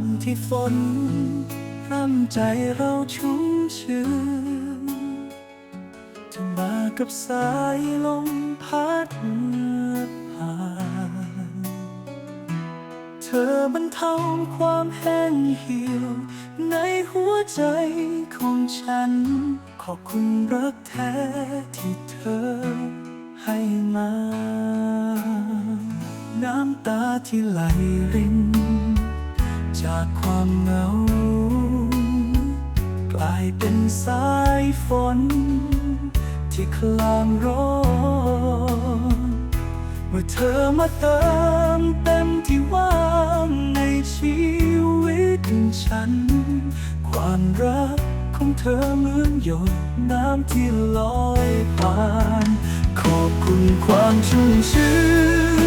วันที่ฝนร่ำใจเราชุ่มชื้นจะมากับสายลมพัดผ่าน เธอบรรเทาความแห้งเหี่ยว ในหัวใจของฉัน ขอบคุณรักแท้ที่เธอให้มา น้ำตาที่ไหลริน จากความเหงา กลายเป็นสายฝน ที่คลางร้อนเมื่อเธอมาเติมเต็มที่ว่างในชีวิตฉัน ความรักของเธอเหมือนหยดน้ำที่ลอยผ่าน ขอบคุณความชุ่มชื้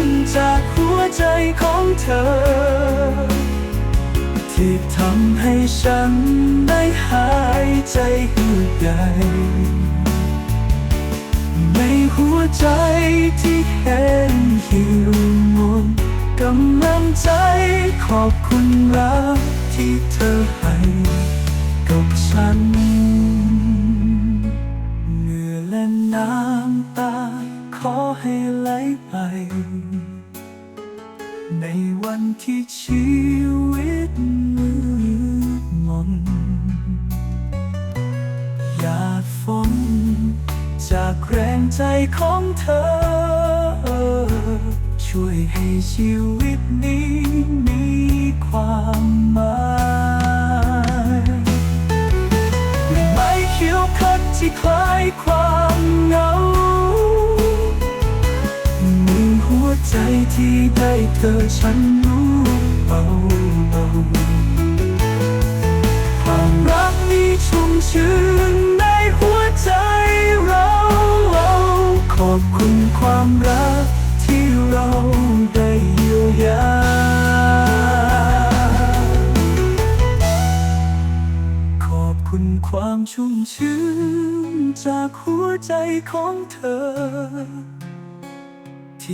น จากหัวใจของเธอ ที่ทำให้ฉันได้หายใจหืดใหญ่ในหัวใจที่แห้งหิวหมดกำลังใจขอบคุณรักที่เธอให้กับฉันเหงื่อและน้ำตาขอให้ วันที่ชีวิตมืดมนหยาดฝนจากแรงใจของเธอ ช่วยให้ชีวิตนี้มีความหมายไม้เขียวคัดที่คลายความเหงามีหัวใจที่ได้เธอฉันาเบาความรักนี้ชุ่มชื้นในหัวใจเราขอบคุณความรักที่เราได้เยียวยาขอบคุณความชุ่มชื้นจากหัวใจของเธอ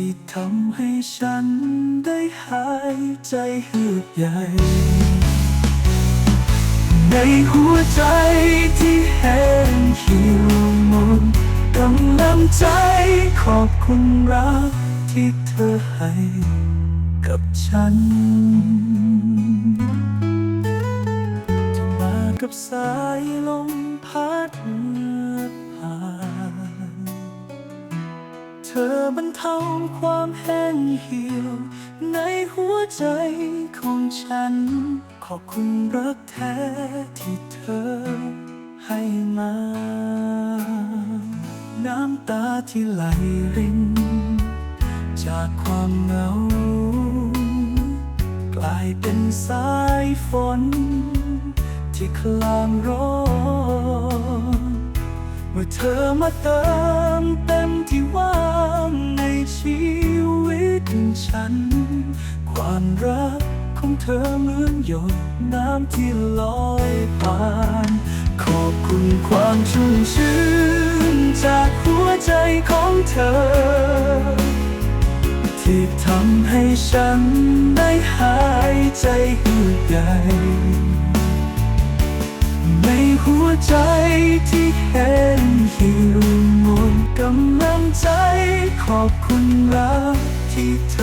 ที่ทำให้ฉันได้หายใจหืดใหญ่ ในหัวใจที่แห้งเหี่ยวมดกำลังใจขอบคุณรักที่เธอให้กับฉันจะมากับสายลมพัด เธอบรรเทาความแห้งเหี่ยว ในหัวใจของฉัน ขอบคุณรักแท้ที่เธอให้มา น้ำตาที่ไหลริน จากความเหงา กลายเป็นสายฝน ที่คลางร้อน มื่อเธอมาเติมเต็มที่ว่างในชีวิตฉัน ความรักของเธอเหมือนหยดน้ำที่ลอยผ่าน ขอบคุณความชุ่มชื้นจากหัวใจของเธอ ที่ทำให้ฉันได้หายใจหืดใหญ่ ในหัวใจที่แห้งหิวหมดกำลังใจขอบคุณรักที่เธ